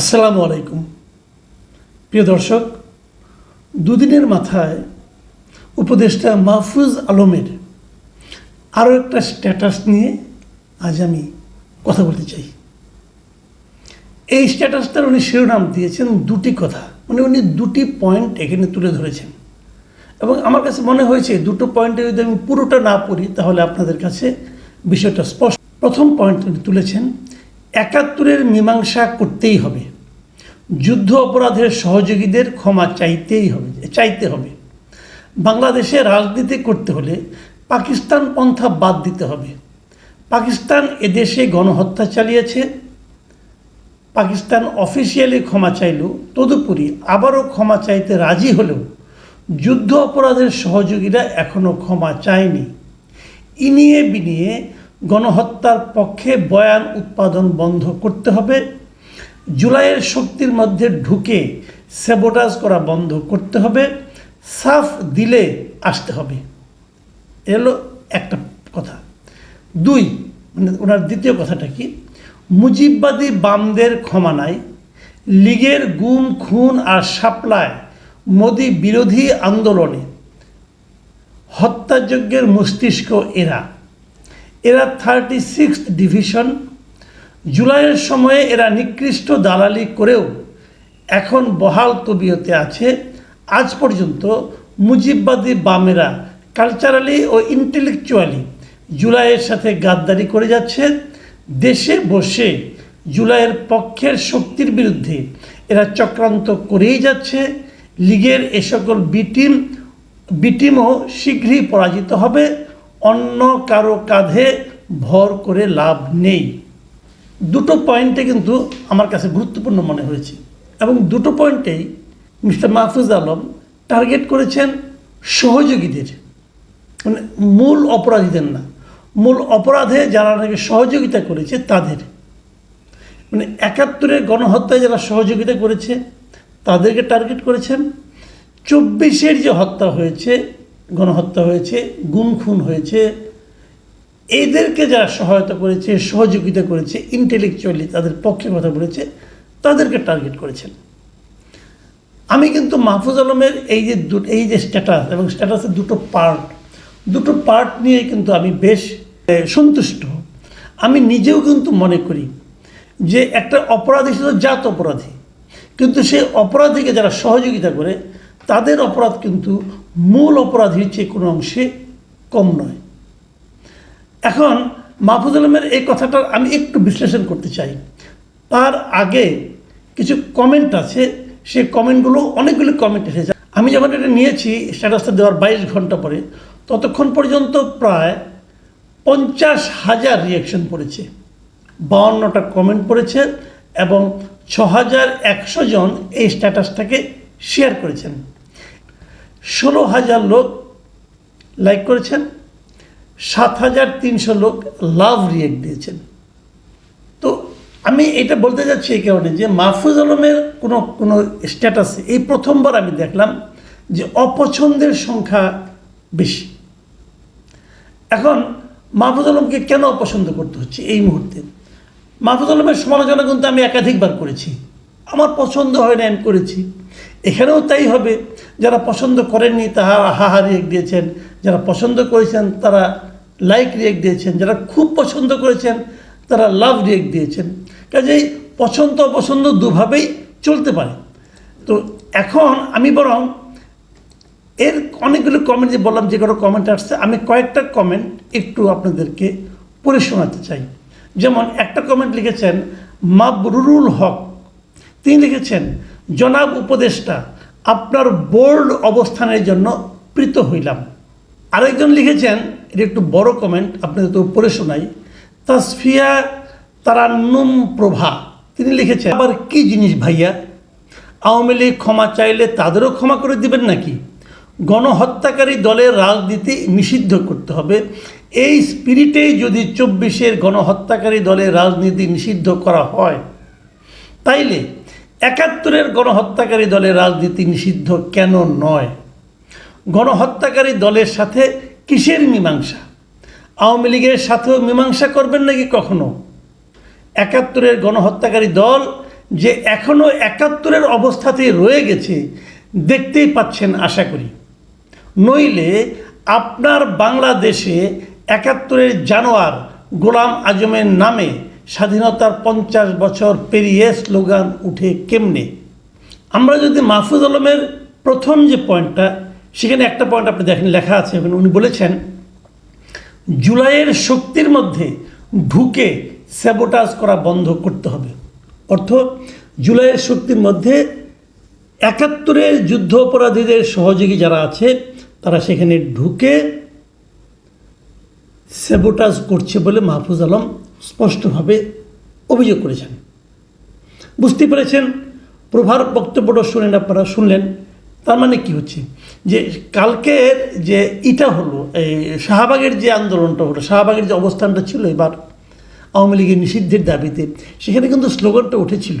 আসসালামু আলাইকুম। প্রিয় দর্শক, দুদিনের মাথায় উপদেষ্টা মাহফুজ আলমের আরও একটা স্ট্যাটাস নিয়ে আজ আমি কথা বলতে চাই। এই স্ট্যাটাসটার উনি শিরোনাম দিয়েছেন দুটি কথা। মানে উনি দুটি পয়েন্ট এখানে তুলে ধরেছেন। এবং আমার কাছে মনে হয়েছে দুটো পয়েন্টে যদি আমি পুরোটা না পড়ি, তাহলে আপনাদের কাছে বিষয়টা স্পষ্ট। প্রথম পয়েন্ট উনি তুলেছেন একাত্তরের মীমাংসা করতেই হবে। যুদ্ধ অপরাধের সহযোগীদের ক্ষমা চাইতেই হবে, চাইতে হবে। বাংলাদেশে রাজনীতি করতে হলে পাকিস্তান পন্থা বাদ দিতে হবে। পাকিস্তান এদেশে গণহত্যা চালিয়েছে। পাকিস্তান অফিসিয়ালি ক্ষমা চাইল তদুপরি আবারও ক্ষমা চাইতে রাজি হলেও যুদ্ধ অপরাধের সহযোগীরা এখনও ক্ষমা চায়নি। ইনিয়ে বিনিয়ে গণহত্যার পক্ষে বয়ান উৎপাদন বন্ধ করতে হবে। জুলাইয়ের শক্তির মধ্যে ঢুকে সেবোটাজ করা বন্ধ করতে হবে। সাফ দিলে আসতে হবে। এলো একটা কথা। দুই মানে ওনার দ্বিতীয় কথাটা কি? মুজিববাদী বামদের ক্ষমা নাই। লীগের গুম, খুন আর সাপ্লায় মোদি বিরোধী আন্দোলনে হত্যাযজ্ঞের মস্তিষ্ক এরা। এরা থার্টি সিক্স ডিভিশন জুলাইয়ের সময়ে এরা নিকৃষ্ট দালালি করেও এখন বহাল তবিয়তে আছে। আজ পর্যন্ত মুজিববাদী বামেরা কালচারালি ও ইন্টেলেকচুয়ালি জুলাইয়ের সাথে গাদ্দারি করে যাচ্ছে। দেশে বসে জুলাইয়ের পক্ষের শক্তির বিরুদ্ধে এরা চক্রান্ত করেই যাচ্ছে। লীগের এ সকল বিটিম বিটিমও শীঘ্রই পরাজিত হবে। অন্য কারও কাঁধে ভর করে লাভ নেই। দুটো পয়েন্টে কিন্তু আমার কাছে গুরুত্বপূর্ণ মনে হয়েছে এবং দুটো পয়েন্টেই মিস্টার মাহফুজ আলম টার্গেট করেছেন সহযোগীদের। মানে মূল অপরাধীদের না, মূল অপরাধে যারা নাকি সহযোগিতা করেছে তাদের। মানে একাত্তরের গণহত্যায় যারা সহযোগিতা করেছে, তাদেরকে টার্গেট করেছেন। চব্বিশের যে হত্যা হয়েছে গণহত্যা হয়েছে গুম খুন হয়েছে। এদেরকে যারা সহায়তা করেছে, সহযোগিতা করেছে ইন্টেলেকচুয়ালি তাদের পক্ষে কথা বলেছে, তাদেরকে টার্গেট করেছেন। আমি কিন্তু মাহফুজ আলমের এই যে এই যে স্ট্যাটাস এবং স্ট্যাটাসের দুটো পার্ট দুটো পার্ট নিয়ে কিন্তু আমি বেশ সন্তুষ্ট। আমি নিজেও কিন্তু মনে করি যে একটা অপরাধী শুধু জাত অপরাধী, কিন্তু সেই অপরাধীকে যারা সহযোগিতা করে তাদের অপরাধ কিন্তু মূল অপরাধীর চেয়ে কোনো অংশে কম নয়। এখন মাহফুজ আলমের এই কথাটা আমি একটু বিশ্লেষণ করতে চাই। তার আগে কিছু কমেন্ট আছে, সেই কমেন্টগুলো অনেকগুলো কমেন্ট এসেছে। আমি যখন এটা নিয়েছি, স্ট্যাটাসটা দেওয়ার বাইশ ঘণ্টা পরে, ততক্ষণ পর্যন্ত প্রায় পঞ্চাশ হাজার রিয়াকশন পড়েছে। বাউন্নটা কমেন্ট পড়েছে এবং ছ হাজার একশো জন এই স্ট্যাটাসটাকে শেয়ার করেছেন। ষোলো হাজার লোক লাইক করেছেন, সাত হাজার তিনশো লোক লাভ রিয়েক্ট দিয়েছেন। তো আমি এটা বলতে যাচ্ছি এই কারণে যে মাহফুজ আলমের কোনো কোনো স্ট্যাটাস এই প্রথমবার আমি দেখলাম যে অপছন্দের সংখ্যা বেশি। এখন মাহফুজ আলমকে কেন অপছন্দ করতে হচ্ছে এই মুহূর্তে? মাহফুজ আলমের সমালোচনা কিন্তু আমি একাধিকবার করেছি। আমার পছন্দ হয় না, আমি করেছি। এখানেও তাই হবে। যারা পছন্দ করেননি তারা হাহা রিয়েক্ট দিয়েছেন। যারা পছন্দ করেছেন, তারা লাইক রিয়েক্ট দিয়েছেন। যারা খুব পছন্দ করেছেন, তারা লাভ রিয়েক্ট দিয়েছেন। কাজেই পছন্দ অপছন্দ দুভাবেই চলতে পারে। তো এখন আমি বরং এর অনেকগুলো কমেন্ট যে বললাম, যে কোনো কমেন্ট আসছে, আমি কয়েকটা কমেন্ট একটু আপনাদেরকে পড়ে শোনাতে চাই। যেমন একটা কমেন্ট লিখেছেন, মাবরুরুল হক। তিনি লিখেছেন, জনাব উপদেষ্টা আপনার বোল্ড অবস্থানের জন্য প্রীত হইলাম। আরেকজন লিখেছেন, এটা একটু বড় কমেন্ট আপনাদের তো পড়ে শোনাই। তাসফিয়া তারান্নুম প্রভা, তিনি লিখেছেন, আবার কি জিনিস ভাইয়া? আওয়ামী লীগ ক্ষমা চাইলে তাদেরও ক্ষমা করে দিবেন নাকি? গণহত্যাকারী দলের রাজনীতি নিষিদ্ধ করতে হবে। এই স্পিরিটেই যদি চব্বিশের গণহত্যাকারী দলের রাজনীতি নিষিদ্ধ করা হয়, তাইলে একাত্তরের গণহত্যাকারী দলের রাজনীতি নিষিদ্ধ কেন নয়? গণহত্যাকারী দলের সাথে কিসের মীমাংসা? আওয়ামী লীগের সাথেও মীমাংসা করবেন নাকি কখনো? একাত্তরের গণহত্যাকারী দল যে এখনও একাত্তরের অবস্থাতেই রয়ে গেছে, দেখতেই পাচ্ছেন আশা করি। নইলে আপনার বাংলাদেশে একাত্তরের জানোয়ার গোলাম আজমের নামে স্বাধীনতার পঞ্চাশ বছর পেরিয়ে স্লোগান উঠে কেমনে? আমরা যদি মাহফুজ আলমের প্রথম যে পয়েন্টটা, সেখানে একটা পয়েন্ট আপনি দেখেন, লেখা আছে ওখানে উনি বলেছেন, জুলাইয়ের শক্তির মধ্যে ঢুকে স্যাবোটাজ করা বন্ধ করতে হবে। অর্থ, জুলাইয়ের শক্তির মধ্যে একাত্তরের যুদ্ধ অপরাধীদের সহযোগী যারা আছে, তারা সেখানে ঢুকে স্যাবোটাজ করছে বলে মাহফুজ আলম স্পষ্টভাবে অভিযোগ করেছেন। বুঝতে পেরেছেন? প্রভার বক্তব্যটা শুনেন আপনারা, শুনলেন। তার মানে কি হচ্ছে? যে কালকের যে ইটা হলো, এই শাহবাগের যে আন্দোলনটা হলো, শাহবাগের যে অবস্থানটা ছিল এবার আওয়ামী লীগের নিষিদ্ধের দাবিতে, সেখানে কিন্তু স্লোগানটা উঠেছিল।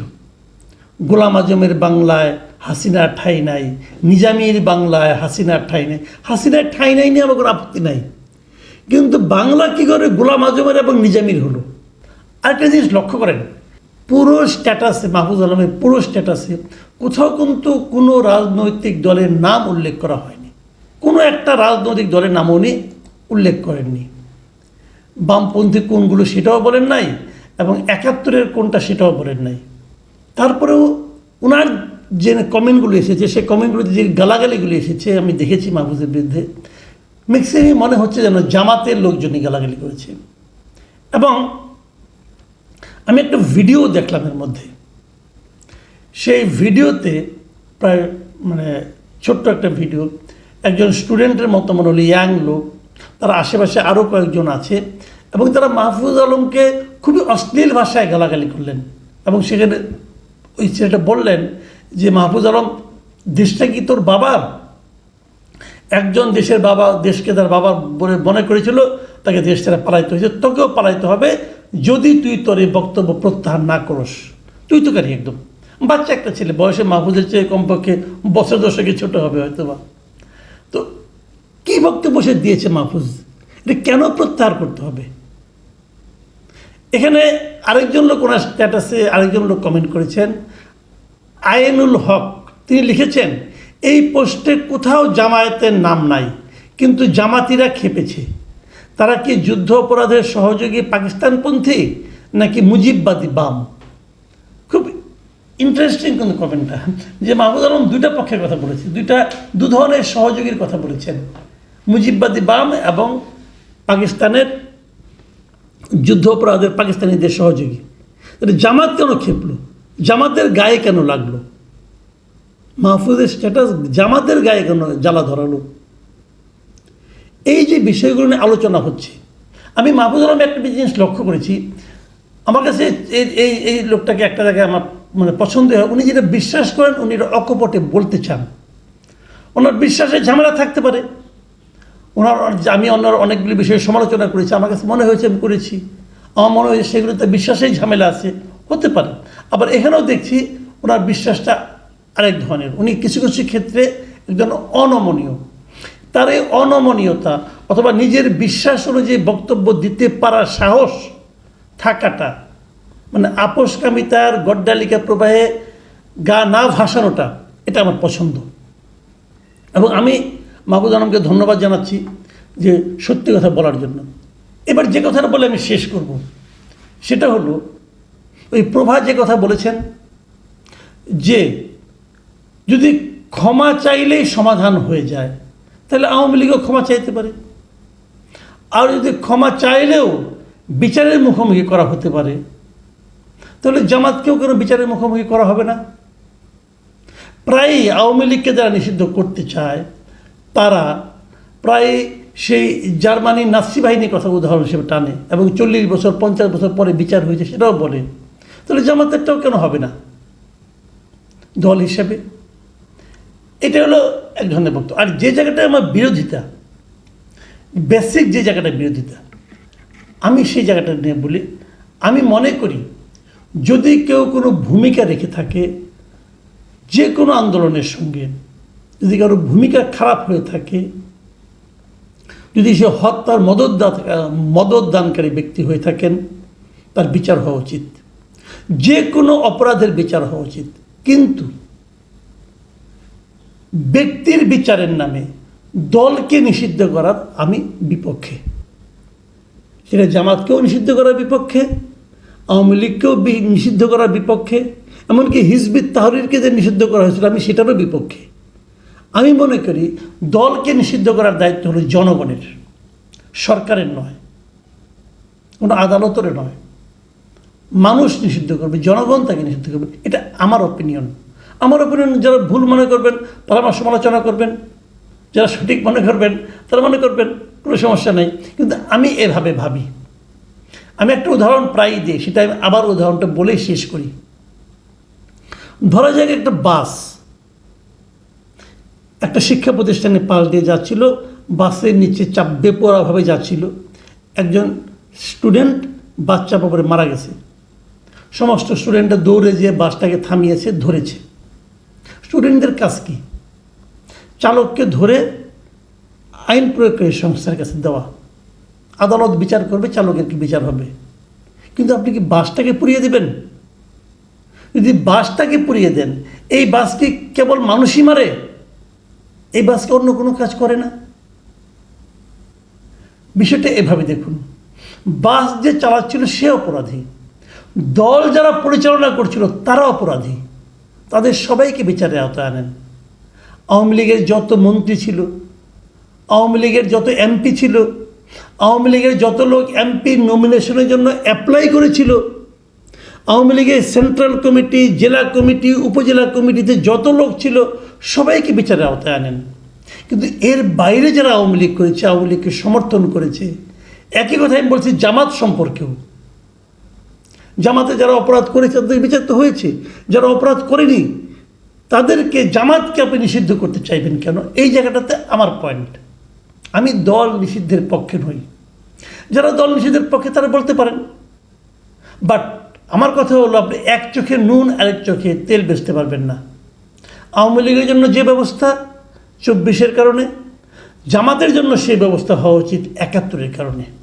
গোলাম আজমের বাংলায় হাসিনার ঠাই নাই, নিজামীর বাংলায় হাসিনার ঠাই নাই। হাসিনার ঠাই নাই নিয়ে আমার কোনো আপত্তি নাই। কিন্তু বাংলা কী করে গোলাম আজমের এবং নিজামির হলো? আরেকটা জিনিস লক্ষ্য করেন, পুরো স্ট্যাটাসে মাহফুজ আলমের পুরো স্ট্যাটাসে কোথাও কিন্তু কোনো রাজনৈতিক দলের নাম উল্লেখ করা হয়নি। কোনো একটা রাজনৈতিক দলের নাম উনি উল্লেখ করেননি। বামপন্থী কোনগুলো সেটাও বলেন নাই এবং একাত্তরের কোনটা সেটাও বলেন নাই। তারপরেও ওনার যে কমেন্টগুলো এসেছে সেই কমেন্টগুলোতে যে গালাগালিগুলো এসেছে, আমি দেখেছি মাহফুজের বিরুদ্ধে ম্যাক্সিমাম মনে হচ্ছে যেন জামাতের লোকজনই গালাগালি করেছে। এবং আমি একটা ভিডিও দেখলাম এর মধ্যে। সেই ভিডিওতে প্রায় মানে ছোট্ট একটা ভিডিও, একজন স্টুডেন্টের মতো মনে হলো ইয়াং লোক, তার আশেপাশে আরও কয়েকজন আছে এবং তারা মাহফুজ আলমকে খুবই অশ্লীল ভাষায় গালাগালি করলেন এবং সেখানে ওই ছেলেটা বললেন যে, মাহফুজ আলম, দেশটা কি তোর বাবার? একজন দেশের বাবা দেশকে তার বাবার বলে মনে করেছিল, তাকে দেশ ছেড়ে পালাইতে হয়েছে। তোকেও পালাইতে হবে যদি তুই তোর এই বক্তব্য প্রত্যাহার না করস। তুই তো কারি একদম। বাচ্চা একটা ছেলে, বয়সে মাহফুজের চেয়ে কমপক্ষে বছর দশকে ছোট হবে হয়তো বা তো কী বক্তব্য সে দিয়েছে মাহফুজ? এটা কেন প্রত্যাহার করতে হবে? এখানে আরেকজন লোক ওনার স্ট্যাটাসে আরেকজন লোক কমেন্ট করেছেন। আইনুল হক, তিনি লিখেছেন এই পোস্টে কোথাও জামায়াতের নাম নাই, কিন্তু জামাতিরা খেপেছে। তারা কি যুদ্ধ অপরাধের সহযোগী পাকিস্তানপন্থী, নাকি মুজিববাদী বাম? খুব ইন্টারেস্টিং কিন্তু কমেন্টটা যে মাহমুদ আলম দুইটা পক্ষের কথা বলেছে, দুইটা দু ধরনের সহযোগীর কথা বলেছেন। মুজিববাদী বাম এবং পাকিস্তানের যুদ্ধ অপরাধের পাকিস্তানিদের সহযোগী। জামাত কেন খেপলো? জামাতের গায়ে কেন লাগল? মাহফুজের স্ট্যাটাস জামাতের গায়ে কেন জ্বালা ধরালো। এই যে বিষয়গুলো নিয়ে আলোচনা হচ্ছে, আমি মাহফুজ আলম একটা জিনিস লক্ষ্য করেছি। আমার কাছে এই এই লোকটাকে একটা জায়গায় আমার মানে পছন্দ হয়। উনি যেটা বিশ্বাস করেন, উনি এটা অকপটে বলতে চান। ওনার বিশ্বাসে ঝামেলা থাকতে পারে। ওনার, আমি অন্যার অনেকগুলি বিষয়ে সমালোচনা করেছি। আমার কাছে মনে হয়েছে আমি করেছি। আমার মনে হয়েছে সেগুলোতে বিশ্বাসেই ঝামেলা আছে। হতে পারে। আবার এখানেও দেখছি, ওনার বিশ্বাসটা আরেক ধরনের। উনি কিছু কিছু ক্ষেত্রে একজন অনমনীয়। তার এই অনমনীয়তা অথবা নিজের বিশ্বাস অনুযায়ী বক্তব্য দিতে পারার সাহস থাকাটা মানে আপোষকামিতার গড্ডালিকা প্রবাহে গা না ভাসানোটা, এটা আমার পছন্দ। এবং আমি মাহবুদ আলমকে ধন্যবাদ জানাচ্ছি যে সত্যি কথা বলার জন্য। এবার যে কথাটা বলে আমি শেষ করব। সেটা হলো, ওই প্রভা যে কথা বলেছেন যে যদি ক্ষমা চাইলেই সমাধান হয়ে যায়, তাহলে আওয়ামী লীগও ক্ষমা চাইতে পারে। আর যদি ক্ষমা চাইলেও বিচারের মুখোমুখি করা হতে পারে, তাহলে জামাতকেও কেন বিচারের মুখোমুখি করা হবে না। প্রায়ই আওয়ামী লীগকে যারা নিষিদ্ধ করতে চায়, তারা প্রায় সেই জার্মানির নাসি বাহিনীর কথা উদাহরণ হিসেবে টানে এবং চল্লিশ বছর, পঞ্চাশ বছর পরে বিচার হয়েছে সেটাও বলে। তাহলে জামাতেরটাও কেন হবে না? দল হিসেবে। এটা হলো এক ধরনের বক্তব্য আর যে জায়গাটা আমার বিরোধিতা, বেসিক যে জায়গাটা বিরোধিতা, আমি সেই জায়গাটা নিয়ে বলি, আমি মনে করি যদি কেউ কোনো ভূমিকা রেখে থাকে, যে কোনো আন্দোলনের সঙ্গে, যদি কারও ভূমিকা খারাপ হয়ে থাকে, যদি সে হত্যার মদত মদত দানকারী ব্যক্তি হয়ে থাকেন, তার বিচার হওয়া উচিত। যে কোনো অপরাধের বিচার হওয়া উচিত। কিন্তু ব্যক্তির বিচারের নামে দলকে নিষিদ্ধ করার আমি বিপক্ষে। সেটা জামাতকেও নিষিদ্ধ করার বিপক্ষে, আওয়ামী লীগকেও নিষিদ্ধ করার বিপক্ষে, এমনকি হিজবিত তাহরিরকে যে নিষিদ্ধ করা হয়েছিল আমি সেটারও বিপক্ষে। আমি মনে করি দলকে নিষিদ্ধ করার দায়িত্ব হলো জনগণের, সরকারের নয়, কোনো আদালতের নয়। মানুষ নিষিদ্ধ করবে, জনগণ তাকে নিষিদ্ধ করবে, এটা আমার অপিনিয়ন আমার অপিনিয়ন যারা ভুল মনে করবেন, তারা আমার সমালোচনা করবেন, যারা সঠিক মনে করবেন, তারা মনে করবেন, কোনো সমস্যা নেই। কিন্তু আমি এভাবে ভাবি। আমি একটা উদাহরণ প্রায়ই দিই, সেটা আমি আবার উদাহরণটা বলেই শেষ করি। ধরা যাক একটা বাস। একটা শিক্ষা প্রতিষ্ঠানে পাশ দিয়ে যাচ্ছিল, বাসের নিচে চাপ বেপরাভাবে যাচ্ছিল। একজন স্টুডেন্ট বাচ্চা পরে মারা গেছে। সমস্ত স্টুডেন্টরা দৌড়ে যেয়ে বাসটাকে থামিয়েছে, ধরেছে। স্টুডেন্টদের কাজ কি? চালককে ধরে আইন প্রয়োগকারী সংস্থার কাছে দেওয়া। আদালত বিচার করবে, চালকের কি বিচার হবে। কিন্তু আপনি কি বাসটাকে পুড়িয়ে দেবেন? যদি বাসটাকে পুড়িয়ে দেন, এই বাস কি কেবল মানুষই মারে? এই বাসকে অন্য কোনো কাজ করে না? বিষয়টা এভাবে দেখুন। বাস যে চালাচ্ছিল সে অপরাধী। দল যারা পরিচালনা করছিল তারা অপরাধী। তাদের সবাইকে বিচারে আওতায় আনেন। আওয়ামী লীগের যত মন্ত্রী ছিল, আওয়ামী লীগের যত এমপি ছিল, আওয়ামী লীগের যত লোক এমপি নমিনেশনের জন্য অ্যাপ্লাই করেছিল, আওয়ামী লীগের সেন্ট্রাল কমিটি জেলা কমিটি উপজেলা কমিটিতে যত লোক ছিল, সবাইকে বিচারে আওতায় আনেন। কিন্তু এর বাইরে যারা আওয়ামী লীগ করেছে, আওয়ামী লীগকে সমর্থন করেছে, একই কথা আমি বলছি জামাত সম্পর্কেও। জামাতে যারা অপরাধ করেছে, তাদের বিচার তো হয়েছে। যারা অপরাধ করেনি, তাদেরকে জামাতকে আপনি নিষিদ্ধ করতে চাইবেন কেন? এই জায়গাটাতে আমার পয়েন্ট আমি দল নিষিদ্ধের পক্ষে নই। যারা দল নিষিদ্ধের পক্ষে, তারা বলতে পারেন। বাট আমার কথা হলো, আপনি এক চোখে নুন, আরেক চোখে তেল বেচতে পারবেন না। আওয়ামী লীগের জন্য যে ব্যবস্থা, চব্বিশের কারণে, জামাতের জন্য সেই ব্যবস্থা হওয়া উচিত একাত্তরের কারণে।